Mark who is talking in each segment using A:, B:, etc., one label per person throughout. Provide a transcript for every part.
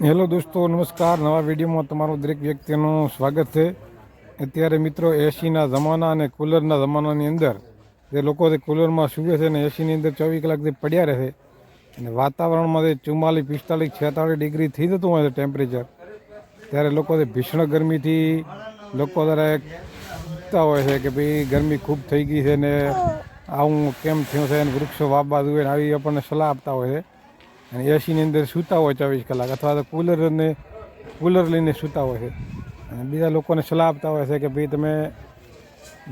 A: Hello દોસ્તો, નમસ્કાર. નવા વિડીયોમાં તમારું દરેક વ્યક્તિનું સ્વાગત છે. અત્યારે મિત્રો એસીના જમાના અને કુલરના જમાનાની અંદર જે લોકો તે કુલરમાં સૂવે છે અને એસીની અંદર ચોવીસ કલાકથી પડ્યા રહે છે અને વાતાવરણમાં તે ચુમ્માલીસ, પિસ્તાલીસ છેતાલીસ ડિગ્રી થઈ જતું હોય છે ટેમ્પરેચર, ત્યારે લોકો તે ભીષણ ગરમીથી લોકો ત્યારે કહેતા હોય છે કે ભાઈ ગરમી ખૂબ થઈ ગઈ છે ને આવું કેમ થયું છે અને વૃક્ષો વાવવા જોઈએ ને આવી આપણને સલાહ આપતા હોય છે. અને એસીની અંદર સૂતા હોય ચોવીસ કલાક અથવા તો કુલરને કુલર લઈને સૂતા હોય છે. અને બીજા લોકોને સલાહ આપતા હોય છે કે ભાઈ તમે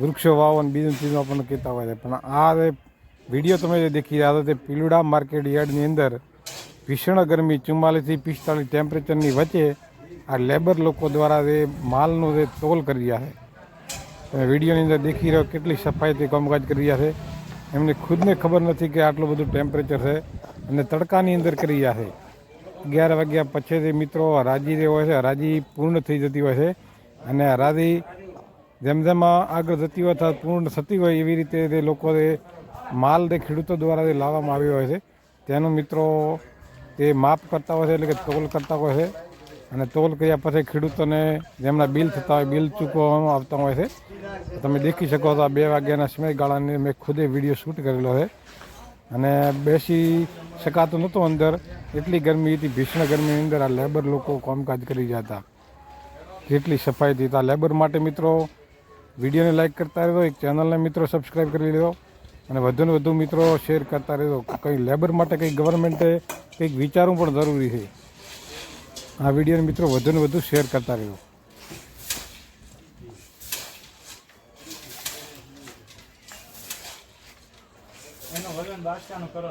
A: વૃક્ષો વાવો અને બીજું ચીજો આપણને કહેતા હોય છે. પણ આ વીડિયો તમે જે દેખી રહ્યા તે પીલુડા માર્કેટ યાર્ડની અંદર ભીષણ ગરમી ચુમ્માલીસથી પિસ્તાળીસ ટેમ્પરેચરની વચ્ચે આ લેબર લોકો દ્વારા જે માલનો જે તોલ કરી રહ્યા છે. તમે વિડીયોની અંદર દેખી રહ્યો કેટલી સફાઈથી કામકાજ કરી રહ્યા છે. એમને ખુદને ખબર નથી કે આટલું બધું ટેમ્પરેચર છે. અને તડકાની અંદર કરી છે. અગિયાર વાગ્યા પછીથી મિત્રો હરાજી જે હોય છે હરાજી પૂર્ણ થઈ જતી હોય છે અને હરાજી જેમ જેમ આગળ જતી હોય અથવા પૂર્ણ થતી હોય એવી રીતે તે લોકો માલ તે ખેડૂતો દ્વારા જે લાવવામાં આવ્યો હોય છે, તેનું મિત્રો તે માપ કરતા હોય છે એટલે કે તોલ કરતા હોય છે અને તોલ કર્યા પછી ખેડૂતોને જેમના બિલ થતા હોય, બિલ ચૂકવવામાં આવતા હોય છે. તમે દેખી શકો તો આ બે વાગ્યાના સમયગાળાની મેં ખુદે વીડિયો શૂટ કરેલો છે અને બેસી શકાતું નહોતું અંદર. એટલી ગરમી હતી, ભીષણ ગરમીની અંદર આ લેબર લોકો કામકાજ કરી જતા જેટલી સફાઈ હતી. તો આ લેબર માટે મિત્રો, વિડીયોને લાઇક કરતા રહેજો, એક ચેનલને મિત્રો સબસ્ક્રાઈબ કરી લેજો. અને વધુને વધુ મિત્રો શેર કરતા રહેજો. કંઈ લેબર માટે કંઈ ગવર્મેન્ટે કંઈક વિચારવું પણ જરૂરી છે. આ વિડીયોને મિત્રો વધુને વધુ શેર કરતા રહેજો.
B: એનો વજન બાદશાહનો કરો